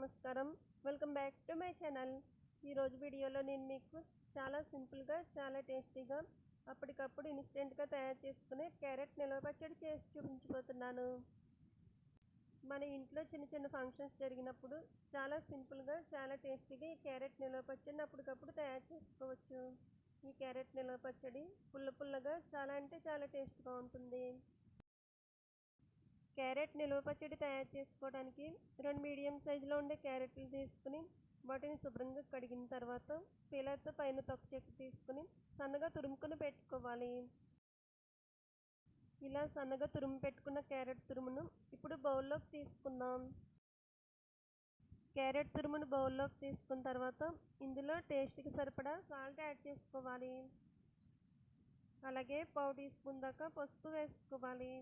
నమస్కారం. Welcome back to my channel. ఈరోజు వీడియోలో నేను మీకు చాలా సింపుల్గా చాలా టేస్టీగా అప్పటికప్పుడు ఇన్స్టెంట్గా తయారు చేసుకునే క్యారెట్ నిల్వ పచ్చడి చేసి చూపించబోతున్నాను. మన ఇంట్లో చిన్న చిన్న ఫంక్షన్స్ జరిగినప్పుడు చాలా సింపుల్గా చాలా టేస్టీగా ఈ క్యారెట్ నిల్వ పచ్చడిని అప్పటికప్పుడు తయారు చేసుకోవచ్చు. ఈ క్యారెట్ నిల్వ పచ్చడి పుల్ల పుల్లగా చాలా అంటే చాలా టేస్ట్గా ఉంటుంది. క్యారెట్ నిల్వ పచ్చడి తయారు చేసుకోవడానికి రెండు మీడియం సైజులో ఉండే క్యారెట్లు తీసుకుని వాటిని శుభ్రంగా కడిగిన తర్వాత పీలర్తో పైన తొక్క చెక్కు తీసుకుని సన్నగా తురుముకొని పెట్టుకోవాలి. ఇలా సన్నగా తురుము పెట్టుకున్న క్యారెట్ తురుమును ఇప్పుడు బౌల్లోకి తీసుకుందాం. క్యారెట్ తురుమును బౌల్లోకి తీసుకున్న తర్వాత ఇందులో టేస్ట్కి సరిపడా సాల్ట్ యాడ్ చేసుకోవాలి. అలాగే పావు టీ స్పూన్ దాకా పసుపు వేసుకోవాలి.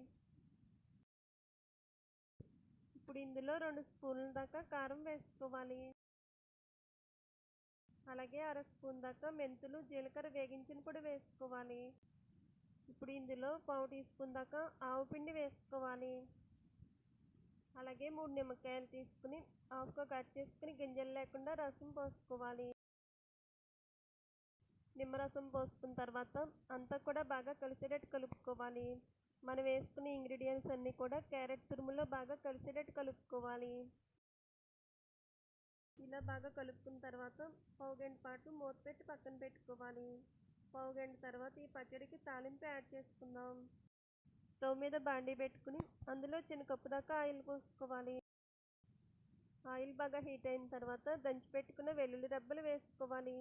ఇప్పుడు ఇందులో రెండు స్పూన్ల దాకా కారం వేసుకోవాలి. అలాగే అర స్పూన్ దాకా మెంతులు జీలకర్ర వేగించిన పొడి వేసుకోవాలి. ఇప్పుడు ఇందులో పావు టీ స్పూన్ దాకా ఆవు పిండి వేసుకోవాలి. అలాగే మూడు నిమ్మకాయలు తీసుకుని హాఫ్గా కట్ చేసుకుని గింజలు లేకుండా రసం పోసుకోవాలి. నిమ్మరసం పోసుకున్న తర్వాత అంతా కూడా బాగా కలిసేటట్టు కలుపుకోవాలి. మనం వేసుకునే ఇంగ్రీడియంట్స్ అన్నీ కూడా క్యారెట్ తురుములో బాగా కలిసేటట్టు కలుపుకోవాలి. ఇలా బాగా కలుపుకున్న తర్వాత పావు గంట పాటు మూత పెట్టి పక్కన పెట్టుకోవాలి. పావు గంట తర్వాత ఈ పచ్చడికి తాలింపు యాడ్ చేసుకుందాం. స్టవ్ మీద బాండీ పెట్టుకుని అందులో చిన్న కప్పు దాకా ఆయిల్ పోసుకోవాలి. ఆయిల్ బాగా హీట్ అయిన తర్వాత దంచి పెట్టుకున్న వెల్లుల్లి రెబ్బలు వేసుకోవాలి.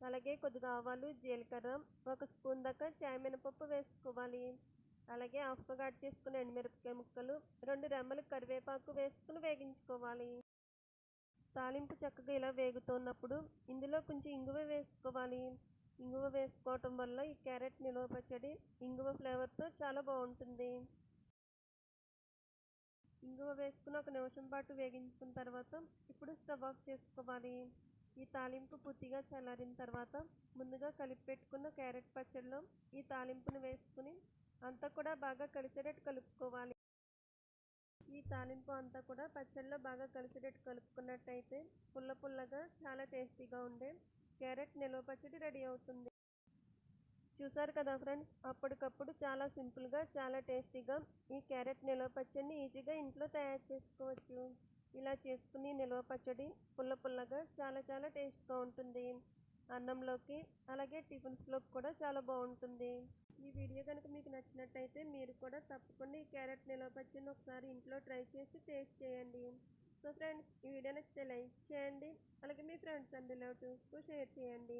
అలాగే కొద్దిగా ఆవాలు జీలకర్ర ఒక స్పూన్ దాకా చాయమినపప్పు వేసుకోవాలి. అలాగే హాఫ్గా కట్ చేసుకుని ఎండుమిరపకాయ ముక్కలు రెండు రెమ్మలు కరివేపాకు వేసుకుని వేగించుకోవాలి. తాలింపు చక్కగా ఇలా వేగుతున్నప్పుడు ఇందులో కొంచెం ఇంగువ వేసుకోవాలి. ఇంగువ వేసుకోవటం వల్ల ఈ క్యారెట్ నిలువ పచ్చడి ఇంగువ ఫ్లేవర్తో చాలా బాగుంటుంది. ఇంగువ వేసుకుని ఒక నిమిషం పాటు వేగించుకున్న తర్వాత ఇప్పుడు స్టవ్ ఆఫ్ చేసుకోవాలి. ఈ తాలింపు పూర్తిగా చల్లారిన తర్వాత ముందుగా కలిపి పెట్టుకున్న క్యారెట్ పచ్చడిలో ఈ తాలింపును వేసుకుని అంతా కూడా బాగా కలిసేటట్టు కలుపుకోవాలి. ఈ తాలింపు అంతా కూడా పచ్చడిలో బాగా కలిసేటట్టు కలుపుకున్నట్టయితే పుల్ల పుల్లగా చాలా టేస్టీగా ఉండే క్యారెట్ నిల్వ పచ్చడి రెడీ అవుతుంది. చూసారు కదా ఫ్రెండ్స్ అప్పటికప్పుడు చాలా సింపుల్గా చాలా టేస్టీగా ఈ క్యారెట్ నిల్వ పచ్చడిని ఈజీగా ఇంట్లో తయారు చేసుకోవచ్చు. ఇలా చేసుకుని నిల్వ పచ్చడి పుల్ల పుల్లగా చాలా చాలా టేస్ట్గా ఉంటుంది. అన్నంలోకి అలాగే టిఫిన్స్లోకి కూడా చాలా బాగుంటుంది. ఈ వీడియో కనుక మీకు నచ్చినట్టయితే మీరు కూడా తప్పకుండా ఈ క్యారెట్ నిల్వ పచ్చడిని ఒకసారి ఇంట్లో ట్రై చేసి టేస్ట్ చేయండి. సో ఫ్రెండ్స్ ఈ వీడియో నచ్చితే లైక్ చేయండి. అలాగే మీ ఫ్రెండ్స్ అండ్ రిలేటివ్స్కు షేర్ చేయండి.